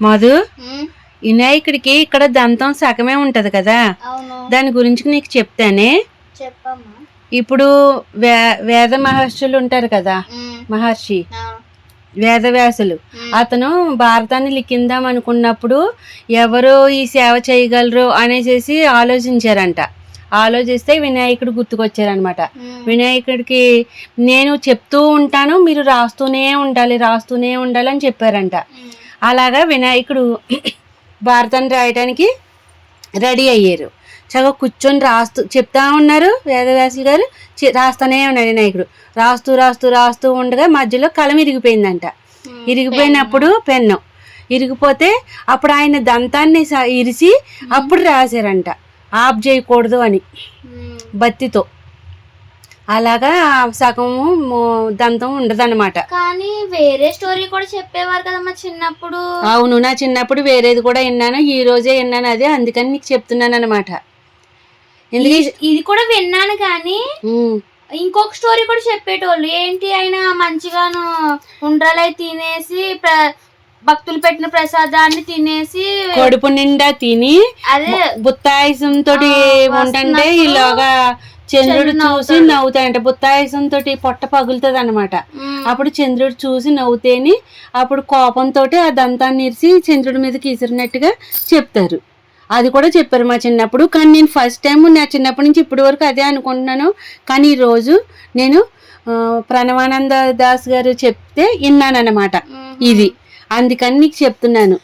మధు వినాయకుడికి ఇక్కడ దంతం సగమే ఉంటది కదా. దాని గురించి నీకు చెప్తానే. ఇప్పుడు వే వేద మహర్షులు ఉంటారు కదా మహర్షి వేదవ్యాసులు. అతను భారతాన్ని లిఖిందాం అనుకున్నప్పుడు ఎవరు ఈ సేవ చేయగలరు అనేసి ఆలోచించారంట. ఆలోచిస్తే వినాయకుడు గుర్తుకొచ్చారనమాట వినాయకుడికి నేను చెప్తూ ఉంటాను మీరు రాస్తూనే ఉండాలి రాస్తూనే ఉండాలి అని చెప్పారంట. అలాగా వినాయకుడు భారతాన్ని రాయడానికి రెడీ అయ్యారు. చక్కగా కూర్చొని రాస్తూ చెప్తా ఉన్నారు వేదవ్యాసులు గారు. రాస్తూనే ఉన్నాడు వినాయకుడు. రాస్తూ రాస్తూ రాస్తూ ఉండగా మధ్యలో కలం ఇరిగిపోయిందంట. ఇరిగిపోయినప్పుడు పెన్ను. ఇరిగిపోతే అప్పుడు ఆయన దంతాన్ని ఇరిసి అప్పుడు రాశారంట. ఆఫ్ చేయకూడదు అని. బత్తితో అలాగా సగము దంతం ఉండదన్నమాట. కానీ వేరే స్టోరీ కూడా చెప్పేవారు కదమ్మా చిన్నప్పుడు. అవును నా చిన్నప్పుడు వేరేది కూడా విన్నాను ఈ రోజే విన్నాను అదే అందుకని నీకు చెప్తున్నాను అనమాట ఎందుకు ఇది- కూడా విన్నాను కానీ ఇంకొక స్టోరీ కూడా చెప్పేటోళ్ళు. ఏంటి ఆయన మంచిగాను ఉండ్రాలై తినేసి భక్తులు పెట్టిన ప్రసాదాన్ని తినేసి కడుపు నిండా తిని అదే. బుత్తాయిసం తోటి ఆ, ఉంటుంటే వస్తున్నప్పుడు ఇలాగా చంద్రుడు చూసి నవ్వుతాడు. నవ్వుతాయంట బుత్తాయిసం తోటి పొట్ట పగులుతుంది అనమాట అప్పుడు చంద్రుడు చూసి నవ్వుతేని అప్పుడు కోపంతో ఆ దంతాన్ని ఇరిసి చంద్రుడి మీదకి ఇసిరినట్టుగా చెప్తారు. అది కూడా చెప్పారు మా చిన్నప్పుడు. కానీ నేను ఫస్ట్ టైం నా చిన్నప్పటి నుంచి ఇప్పటి వరకు అదే అనుకుంటున్నాను. కానీ ఈరోజు నేను ప్రణవానంద దాస్ గారు చెప్తే విన్నానన్నమాట. ఉమ్. ఇది. అందుకని నీకు చెప్తున్నాను.